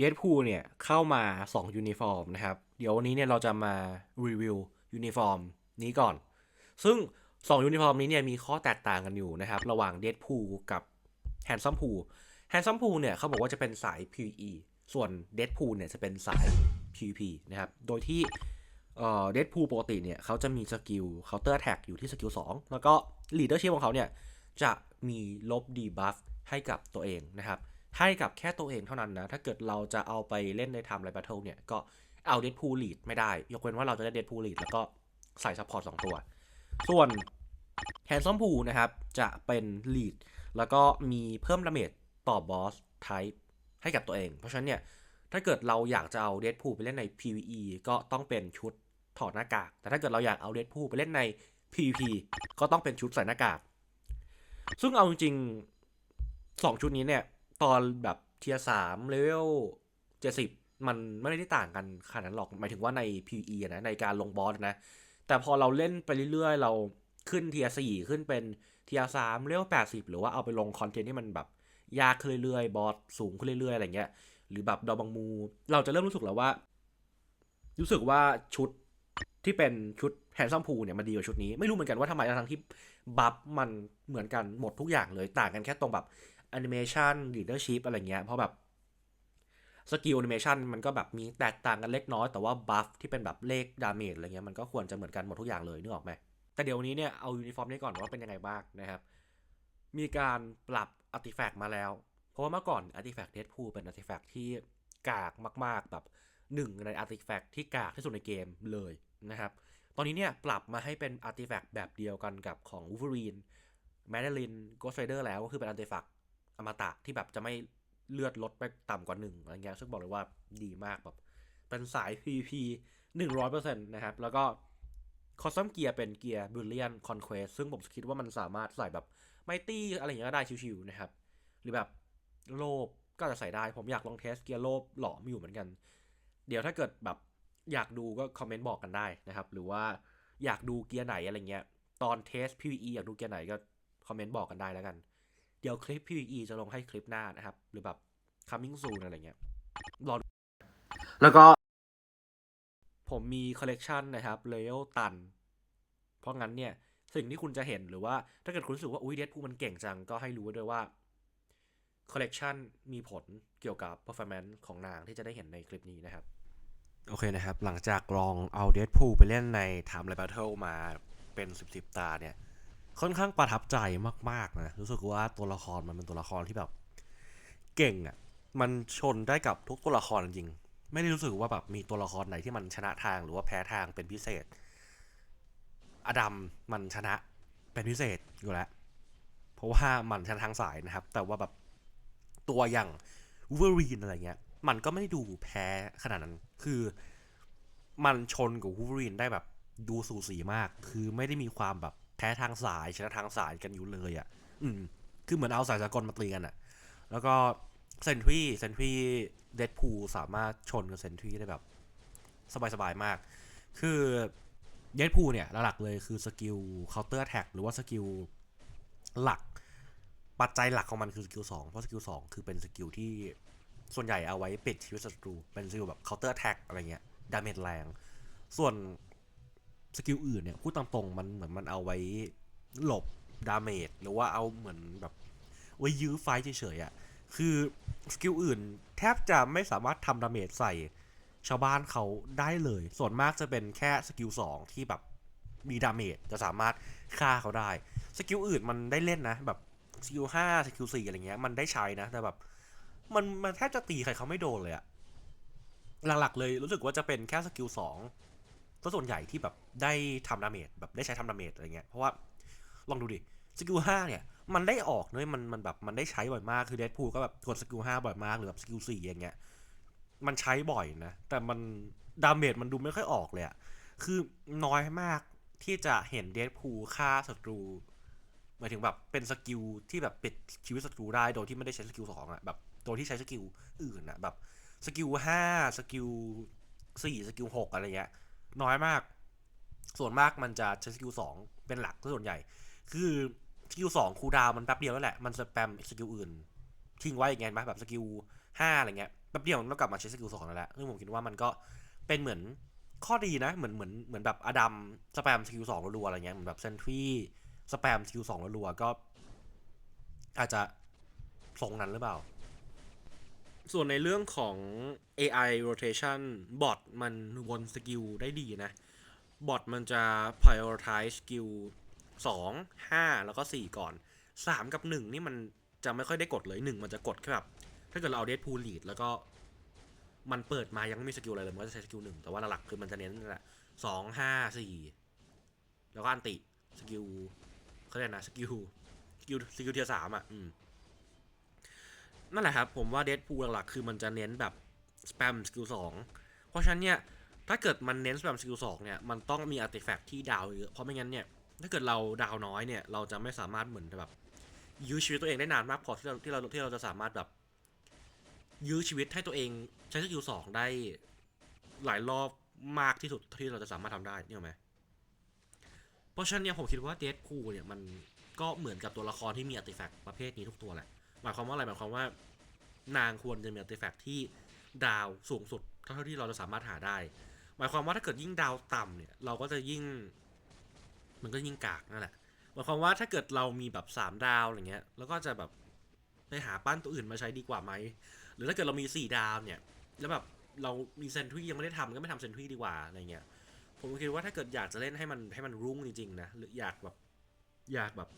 เด p พูเนี่ยเข้ามา2ยูนิฟอร์มนะครับ เดี๋ยววันนี้เนี่ยเราจะมารีวิวยูนิฟอร์มนี้ก่อน ซึ่ง2ยูนิฟอร์มนี้เนี่ยมีข้อแตกต่างกันอยู่นะครับ ระหว่างเด p พูกับแฮนซัมพูแฮนซัมพูเนี่ยเขาบอกว่าจะเป็นสาย PVE ส่วนเด p พูเนี่ยจะเป็นสาย PVP นะครับ โดยที่เอ่อเดพูปกติเนี่ยเขาจะมีสกิลเคาน์เตอร์แท็กอยู่ที่สกิล2แล้วก็ลีดเดอร์ชิพของเขาเนี่ยจะมีลบดีบัฟให้กับตัวเองนะครับ ให้กับแค่ตัวเองเท่านั้นนะ ถ้าเกิดเราจะเอาไปเล่นในไทม์ไลน์แบทเทิลเนี่ย ก็เอาเด p พูลีดไม่ได้ ยกเว้นว่าเราจะได้เด p พูลีดแล้วก็ใส่ซัพพอร์ตสองตัว ส่วนแฮนซอมพูนะครับ จะเป็นลีดแล้วก็มีเพิ่มดาเมจต่อบอสไทป์ให้กับตัวเอง เพราะฉะนั้นเนี่ยถ้าเกิดเราอยากจะเอาเด p พูไปเล่นใน PVE ก็ต้องเป็นชุดถอดหน้ากาก แต่ถ้าเกิดเราอยากเอาเด p พูไปเล่นใน PVP ก็ต้องเป็นชุดใส่หน้ากาก ซึ่งเอาจริงๆสองชุดนี้เนี่ย ตอนแบบเทียสามเลเวลเจ็ดสิบมันไม่ได้ต่างกันขนาดนั้นหรอกหมายถึงว่าใน PVE นะในการลงบอสนะ แต่พอเราเล่นไปเรื่อยๆ เราขึ้นเทียสี่ขึ้นเป็นเทียสามเลเวลแปดสิบหรือว่าเอาไปลงคอนเทนต์ที่มันแบบยากขึ้นเรื่อยๆ บอสสูงขึ้นเรื่อยๆ อะไรเงี้ย หรือแบบดอบังมู เราจะเริ่มรู้สึกแล้วว่า รู้สึกว่าชุดที่เป็นชุดแฮนซัมพูเนี่ยมันดีกว่าชุดนี้ ไม่รู้เหมือนกันว่าทำไมทั้งที่บัฟมันเหมือนกันหมดทุกอย่างเลยต่างกันแค่ตรงแบบ แอนิเมชันลีดเดอร์ชิพอะไรเงี้ย เพราะแบบสกิลแอนิเมชันมันก็แบบมีแตกต่างกันเล็กน้อย แต่ว่าบัฟที่เป็นแบบเลขดาเมจอะไรเงี้ยมันก็ควรจะเหมือนกันหมดทุกอย่างเลยนึกออกไหมแต่เดี๋ยวนี้เนี่ยเอายูนิฟอร์มนี้ก่อนว่าเป็นยังไงบ้างนะครับ มีการปรับอาร์ติแฟกต์มาแล้ว เพราะว่าเมื่อก่อนอาร์ติแฟกต์เดดพูเป็นอาร์ติแฟกต์ที่กากมาก ๆ แบบหนึ่งในอาร์ติแฟกต์ที่กากที่สุดในเกมเลยนะครับ ตอนนี้เนี่ยปรับมาให้เป็นอาร์ติแฟกต์แบบเดียวกันกับของ Wolverine แมดลินโกสไ r เดอร์แล้วก็คือเป็นอาร์ติแฟกต์ อมตะที่แบบจะไม่เลือดลดไปต่ำกว่าหนึ่งอะไรเงี้ยซึ่งบอกเลยว่าดีมากแบบ เป็นสาย PVP 100%นะครับ แล้วก็คอสซัมเกียร์เป็นเกียร์บูเลียนคอนเควสซึ่งผมคิดว่ามันสามารถใส่แบบไมตี้อะไรอย่างเงี้ยก็ได้ชิวๆนะครับ หรือแบบโลบก็จะใส่ได้ ผมอยากลองเทสเกียร์โลบหลอมอยู่เหมือนกัน เดี๋ยวถ้าเกิดแบบอยากดูก็คอมเมนต์บอกกันได้นะครับ หรือว่าอยากดูเกียร์ไหนอะไรเงี้ย ตอนเทส PVE อยากดูเกียร์ไหนก็คอมเมนต์บอกกันได้แล้วกัน เดี๋ยวคลิป PVE จะลงให้คลิปหน้านะครับ หรือแบบ coming soon อะไรเงี้ยรอแล้วก็ผมมีคอลเลกชันนะครับเลเวลตัน เพราะงั้นเนี่ย สิ่งที่คุณจะเห็นหรือว่า ถ้าเกิดคุณรู้สึกว่า อุ้ยเดดพูมันเก่งจัง ก็ให้รู้ด้วยว่าคอลเลกชันมีผลเกี่ยวกับ performance ของนางที่จะได้เห็นในคลิปนี้นะครับ โอเคนะครับ หลังจากลองเอาเดดพูไปเล่นใน Time l i Battle มาเป็น 10 10ตาเนี่ย ค่อนข้างประทับใจมากๆนะรู้สึกว่าตัวละครมันเป็นตัวละครที่แบบ เก่งอะ่ะมันชนได้กับทุกตัวละครจริงไม่ได้รู้สึกว่าแบบมีตัวละครไหนที่มันชนะทางหรือว่าแพ้ทางเป็นพิเศษ อดัมมันชนะเป็นพิเศษอยู่แล้ว เพราะว่ามันชนะทางสายนะครับ แต่ว่าแบบตัวอย่างวูเวอรีนอะไรเงี้ย มันก็ไม่ได้ดูแพ้ขนาดนั้น คือมันชนกับวูเวอรีนได้แบบดูสูสีมาก คือไม่ได้มีความแบบ แพ้ทางสายชนะทางสายกันอยู่เลยอะ่ะ อืม คือเหมือนเอาสายสากลมาตีกันอะ่ะ แล้วก็เซนทรีเซนทรีเดดพูสามารถชนกับเซนทรีได้แบบ สบายๆมาก คือเดดพูเนี่ยหลักเลยคือสกิลเคาน์เตอร์แท็กหรือว่าสกิลหลัก ปัจจัยหลักของมันคือสกิลสองเพราะสกิลสองคือเป็นสกิลที่ส่วนใหญ่เอาไว้ปิดชีวิตศัตรู เป็นสกิลแบบเคาน์เตอร์แท็กอะไรเงี้ยดาเมจแรง ส่วน สกิลอื่นเนี่ยพูดตามตรงมันเหมือนมันเอาไว้หลบดาเมจหรือว่าเอาเหมือนแบบไว้ยื้อไฟเฉยๆอะ่ะคือสกิลอื่นแทบจะไม่สามารถทำดาเมจใส่ชาวบ้านเขาได้เลย ส่วนมากจะเป็นแค่สกิลสองที่แบบมีดาเมจจะสามารถฆ่าเขาได้ สกิลอื่นมันได้เล่นนะ แบบสกิลห้าสกิลสี่อะไรเงี้ยมันได้ใช้นะ แต่แบบมันมันแทบจะตีใครเขาไม่โดนเลยอะหลักๆเลยรู้สึกว่าจะเป็นแค่สกิลสอง ก็ส่วนใหญ่ที่แบบได้ทำดาเมจแบบได้ใช้ทำดาเมจอะไรเงี้ยเพราะว่าลองดูดิสกิลห้าเนี่ยมันได้ออกเลยมันมันแบบมันได้ใช้บ่อยมากคือเดดพูก็แบบกดสกิลห้าบ่อยมากหรือแบบสกิลสี่อย่างเงี้ยมันใช้บ่อยนะ แต่มันดาเมจมันดูไม่ค่อยออกเลยอะคือน้อยมากที่จะเห็นเดดพูฆ่าศัตรูหมายถึงแบบเป็นสกิลที่แบบปิดชีวิตศัตรูได้โดยที่ไม่ได้ใช้สกิลสองอะแบบโดยที่ใช้สกิลอื่นอะแบบสกิลห้าสกิลสี่สกิลหกอะไรเงี้ย น้อยมาก ส่วนมากมันจะใช้สกิลสองเป็นหลักส่วนใหญ่ คือสกิลสองคูดาวมันแป๊บเดียวแล้วแหละ มันสแปมสกิลอื่น ทิ้งไว้อย่างเงี้ยไหมแบบสกิลห้าอะไรเงี้ยแป๊บเดียวมันก็กลับมาใช้สกิลสองแล้วแหละซึ่งผมคิดว่ามันก็เป็นเหมือนข้อดีนะ เหมือนเหมือนเหมือนแบบอดัมสแปมสกิลสองรัวๆอะไรเงี้ยเหมือนแบบเซนทรีสแปมสกิลสองรัวๆก็ อาจจะทรงนั้นหรือเปล่า ส่วนในเรื่องของ AI rotation บอทมันวนสกิลได้ดีนะ บอทมันจะ prioritize สกิล2 5 แล้วก็ 4 ก่อน 3 กับ 1 นี่มันจะไม่ค่อยได้กดเลย 1 มันจะกดแค่แบบ ถ้าเกิดเราเอาเด p พูลีดแล้วก็มันเปิดมายังไม่มีสกิลอะไรเลย มันก็จะใช้สกิลหนึ่งแต่ว่าหลักๆคือมันจะเน้นนั่นแหละสองห้าสี่แล้วก็อันติ สกิลเขาเรียกนะ สกิล สกิล สกิลเทียสามอะ อืม นั่นแหละครับ ผมว่าเด p พูหลักๆคือมันจะเน้นแบบส p ปมสกิลสองเพราะฉะนั้นเนี่ยถ้าเกิดมันเน้นส p ปมสกิลสองเนี่ยมันต้องมีอาร์ติแฟกต์ที่ดาวเยอะเพราะไม่งั้นเนี่ยถ้าเกิดเราดาวน้อยเนี่ยเราจะไม่สามารถเหมือนแบบยื้อชีวิตตัวเองได้นานมากพอที่เราที่เราที่เราจะสามารถแบบยื้อชีวิตให้ตัวเองใช้สกิลสองได้หลายรอบมากที่สุดที่เราจะสามารถทำได้เนี่ยไหมเพราะฉะนั้นเนี่ยผมคิดว่าเด p พูเนี่ยมันก็เหมือนกับตัวละครที่มีอาร์ติแฟกต์ประเภทนี้ทุกตัวแหละ หมายความว่าอะไรหมายความว่า นางควรจะมีอาร์ติแฟกต์ที่ดาวสูงสุดเท่าที่เราจะสามารถหาได้ หมายความว่าถ้าเกิดยิ่งดาวต่ำเนี่ย เราก็จะยิ่ง มันก็ยิ่งกากนั่นแหละหมายความว่าถ้าเกิดเรามีแบบสามดาวอะไรเงี้ยแล้วก็จะแบบไปหาปั้นตัวอื่นมาใช้ดีกว่าไหมหรือถ้าเกิดเรามีสี่ดาวเนี่ย แล้วแบบเรามีเซนทรียังไม่ได้ทำก็ไม่ทำเซนทรีดีกว่าอะไรเงี้ยผมคิดว่าถ้าเกิดอยากจะเล่นให้มันให้มันรุ่งจริงๆนะหรืออยากแบบอยากแบบ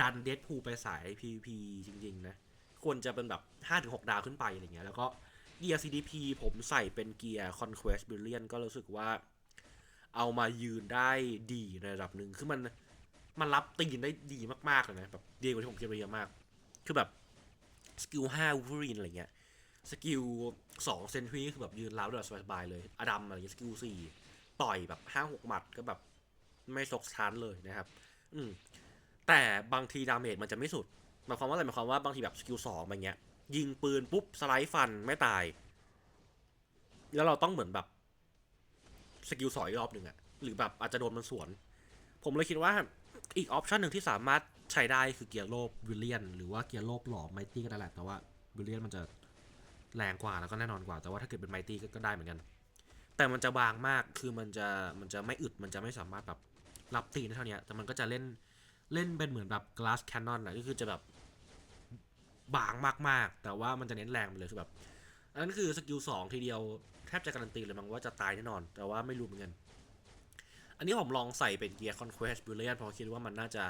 ดันเดดพูไปสาย PVP จริง ๆ นะ ควรจะเป็นแบบ5-6 ดาวขึ้นไปอะไรเงี้ย แล้วก็เกียร์ CDP ผมใส่เป็นเกียร์ Conquest Billion ก็รู้สึกว่าเอามายืนได้ดีในระดับหนึ่งคือมันมันรับตีนได้ดีมาก ๆ เลยนะ แบบดีกว่าที่ผมคิดไว้เยอะมาก คือแบบ สกิล5 Wolverine อะไรเงี้ย สกิล2 Sentry คือแบบยืนแล้วเดือดสบายๆเลย อดัมอะไรเงี้ย สกิล4ต่อยแบบ5-6หมัดก็แบบไม่ซกชานเลยนะครับ อืม แต่บางทีดาเมจมันจะไม่สุดหมายความว่าอะไรหมายความว่าบางทีแบบสกิลสองอะไรเงี้ย ยิงปืนปุ๊บสไลด์ฟันไม่ตาย แล้วเราต้องเหมือนแบบสกิลสอยรอบหนึ่งอะหรือแบบอาจจะโดนมันสวน ผมเลยคิดว่าอีกออปชันหนึ่งที่สามารถใช้ได้คือเกียร์โลบวิลเลียน หรือว่าเกียร์โลบหล่อไมตี้ก็ได้แหละแต่ว่าวิลเลียนมันจะแรงกว่าแล้วก็แน่นอนกว่า แต่ว่าถ้าเกิดเป็นไมตี้ก็ได้เหมือนกัน แต่มันจะบางมากคือมันจะมันจะไม่อึดมันจะไม่สามารถแบบรับตีนได้เท่านี้แต่มันก็จะเล่น เล่นเป็นเหมือนแบบ glass cannon อะก็คือจะแบบบางมากๆ แต่ว่ามันจะเน้นแรงไปเลยคือแบบอันนั้นคือสกิลสองทีเดียวแทบจะการันตีเลยมั้งว่าจะตายแน่นอน แต่ว่าไม่รู้เหมือนกัน อันนี้ผมลองใส่เป็นเกียร์ conquest brilliant เพราะคิดว่ามันน่าจะ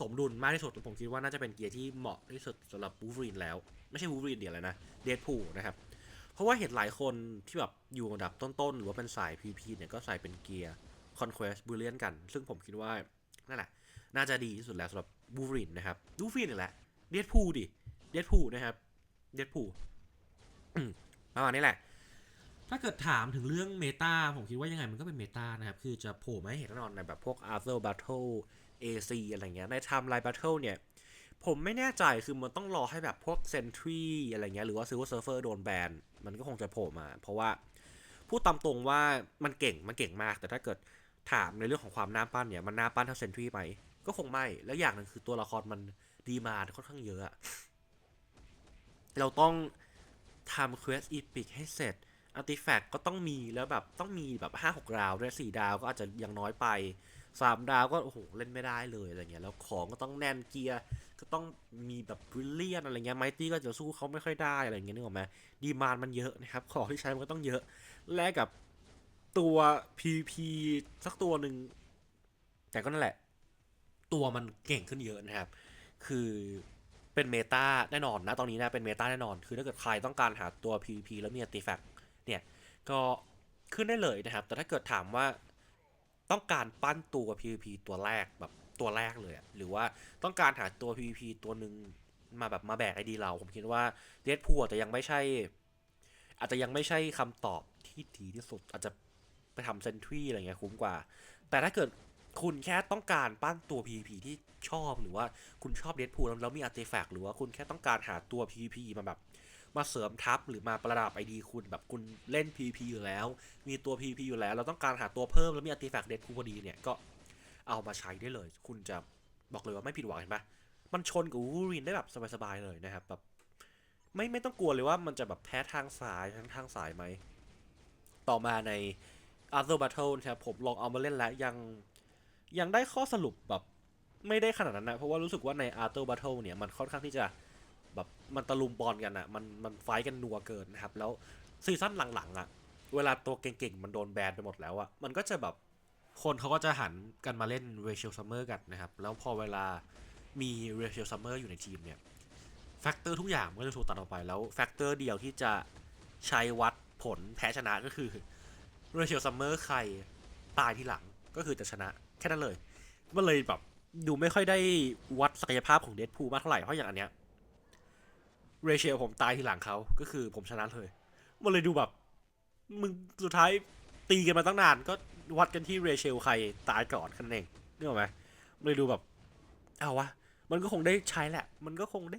สมดุลมากที่สุดผมคิดว่าน่าจะเป็นเกียร์ที่เหมาะที่สุดสำหรับ Wolverine แล้ว ไม่ใช่ Wolverine เดียวเลยนะ Deadpool นะครับ เพราะว่าเห็นหลายคนที่แบบอยู่อันดับต้นๆ หรือว่าเป็นสาย PP เนี่ยก็ใส่เป็นเกียร์ conquest brilliant กัน ซึ่งผมคิดว่า นั่นแหละ น่าจะดีที่สุดแล้วสำหรับบูฟรินนะครับบูฟรินนี่แหละเดดพูดิเดดพูนะครับเดดพูประมาณนี้แหละ ถ้าเกิดถามถึงเรื่องเมตาผมคิดว่ายังไงมันก็เป็นเมตานะครับ คือจะโผล่มาให้เห็นแน่นอนในแบบพวก Arthur Battle AC อะไรเงี้ยใน Timeline Battle เนี่ย ผมไม่แน่ใจคือมันต้องรอให้แบบพวก Sentry อะไรเงี้ยหรือว่า Silver Surfer โดนแบนมันก็คงจะโผล่มา เพราะว่าพูดตามตรงว่ามันเก่งมันเก่งมาก แต่ถ้าเกิดถามในเรื่องของความน่าปั้นเนี่ยมันน่าปั้นเท่าเซนทรีไหม ก็คงไม่ แล้วอย่างหนึ่งคือตัวละครมันดีมาค่อนข้างเยอะ เราต้องทำเควสอีพิกให้เสร็จอาร์ติแฟกต์ก็ต้องมีแล้วแบบต้องมีแบบห้าหกดาวด้วยสี่ดาวก็อาจจะยังน้อยไปสามดาวก็โอ้โหเล่นไม่ได้เลยอะไรเงี้ยแล้วของก็ต้องแน่นเกียร์ก็ต้องมีแบบบริเลียนอะไรเงี้ยไมตี้ก็จะสู้เขาไม่ค่อยได้อะไรเงี้ยนึกออกไหมดีมานมันเยอะนะครับของที่ใช้มันก็ต้องเยอะ แลกกับตัว PP สักตัวหนึ่งแต่ก็นั่นแหละ ตัวมันเก่งขึ้นเยอะนะครับ คือเป็นเมตาแน่นอนนะ ตอนนี้นะเป็นเมตาแน่นอน คือถ้าเกิดใครต้องการหาตัว PVP แล้วมี artifact เนี่ย ก็ขึ้นได้เลยนะครับ แต่ถ้าเกิดถามว่าต้องการปั้นตัว PVP ตัวแรกแบบตัวแรกเลย หรือว่าต้องการหาตัว PVP ตัวหนึ่งมาแบบมาแบกไอดีเรา ผมคิดว่าเดดพูอาจจะยังไม่ใช่ อาจจะยังไม่ใช่คำตอบที่ดีที่สุด อาจจะไปทำเซนทรีอะไรเงี้ยคุ้มกว่า แต่ถ้าเกิด คุณแค่ต้องการปั้นตัว PVP ที่ชอบหรือว่าคุณชอบเด p พูแล้วมีอาร์ติแฟกต์หรือว่าคุณแค่ต้องการหาตัว PVP มาแบบมาเสริมทัพหรือมาประดับไอดีคุณแบบคุณเล่น PVP อยู่แล้ว มีตัว PVP อยู่แล้ว เราต้องการหาตัวเพิ่มแล้วมีอาร์ติแฟกต์เด p พูพอดีเนี่ยก็เอามาใช้ได้เลย คุณจะบอกเลยว่าไม่ผิดหวังเห็นปะมันชนกับวูรินได้แบบสบายๆเลยนะครับแบบไม่ไม่ต้องกลัวเลยว่ามันจะแบบแพ้ทางสายทั้งทางสายไหม ต่อมาใน Other Battle นะครับผมลองเอามาเล่นแล้วยัง ยังได้ข้อสรุปแบบไม่ได้ขนาดนั้นนะเพราะว่ารู้สึกว่าใน Other Battle เนี่ยมันค่อนข้างที่จะแบบมันตะลุมบอลกันอะมันมันไฟกันนัวเกินนะครับ แล้วซีซั่นหลังๆอะเวลาตัวเก่งๆ มันโดนแบนไปหมดแล้วอะมันก็จะแบบคนเขาก็จะหันกันมาเล่น Rachel Summer กันนะครับ แล้วพอเวลามี Rachel Summer อยู่ในทีมเนี่ยแฟกเตอร์ทุกอย่างมันก็จะถูกตัดออกไปแล้วแฟกเตอร์เดียวที่จะใช้วัดผลแพ้ชนะก็คือเรเชลซัมเมอร์ใครตายที่หลังก็คือจะชนะ แค่นั้นเลย มันเลยแบบดูไม่ค่อยได้วัดศักยภาพของเดดพูลมากเท่าไหร่เพราะอย่างอันเนี้ยเรเชลผมตายทีหลังเขาก็คือผมชนะเลย มันเลยดูแบบ มึงสุดท้ายตีกันมาตั้งนาน ก็วัดกันที่เรเชลใครตายก่อนแค่นั้นเองนึกออกไหมมันเลยดูแบบ เอาวะ มันก็คงได้ใช้แหละ มันก็คงได้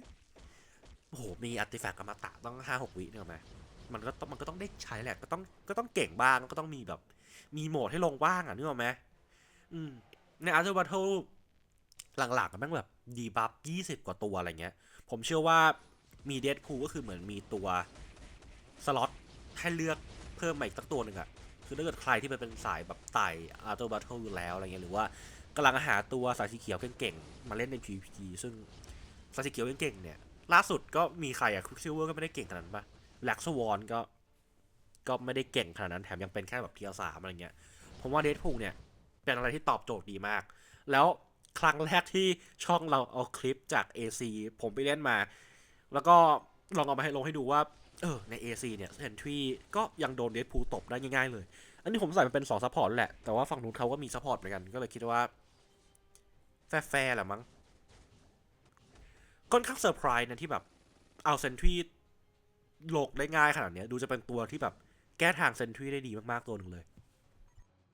โอ้โหมีอาร์ติแฟกต์อมตะต้องห้าหกวิเนี่ยหรอไหมมันก็ต้องมันก็ต้องได้ใช้แหละ ก็ต้องก็ต้องเก่งบ้างก็ต้องมีแบบ มีโหมดให้ลงบ้างอะนึกออกไหม อืมในอาร์ติบัตเทิลหลังๆอะแม่งแบบดีบัฟยี่สิบกว่าตัวอะไรเงี้ย ผมเชื่อว่ามีเดดคูก็คือเหมือนมีตัวสล็อตให้เลือกเพิ่มมาอีกสักตัวหนึ่งอะคือถ้าเกิดใครที่มันเป็นสายแบบไต่อาร์ติบัตเทิลอยู่แล้วอะไรเงี้ยหรือว่ากำลังหาตัวสายสีเขียวเก่งๆมาเล่นใน PVP ซึ่งสายสีเขียวเก่งๆเนี่ยล่าสุดก็มีใครอะควิกซิลเวอร์ก็ไม่ได้เก่งขนาดนั้นปะแล็กซ์วอนก็ก็ไม่ได้เก่งขนาดนั้นแถมยังเป็นแค่แบบเทียสามอะไรเงี้ยผมว่าเดดพูเนี่ย เป็นอะไรที่ตอบโจทย์ดีมาก แล้วครั้งแรกที่ช่องเราเอาคลิปจาก AC ผมไปเล่นมา แล้วก็ลองเอามาให้ลงให้ดูว่า เออ ใน AC เนี่ยเซนทรีก็ยังโดนเดดพูตบได้ง่ายๆเลย อันนี้ผมใส่มันเป็น2ซัพพอร์ตแหละ แต่ว่าฝั่งนู้นเขาก็มีซัพพอร์ตเหมือนกัน ก็เลยคิดว่า แฟร์ๆแหละมั้งค่อนข้างเซอร์ไพรส์นะที่แบบ เอาเซนทรีโลกได้ง่ายขนาดนี้ดูจะเป็นตัวที่แบบแก้ทางเซนทรีได้ดีมากๆตัวหนึ่งเลย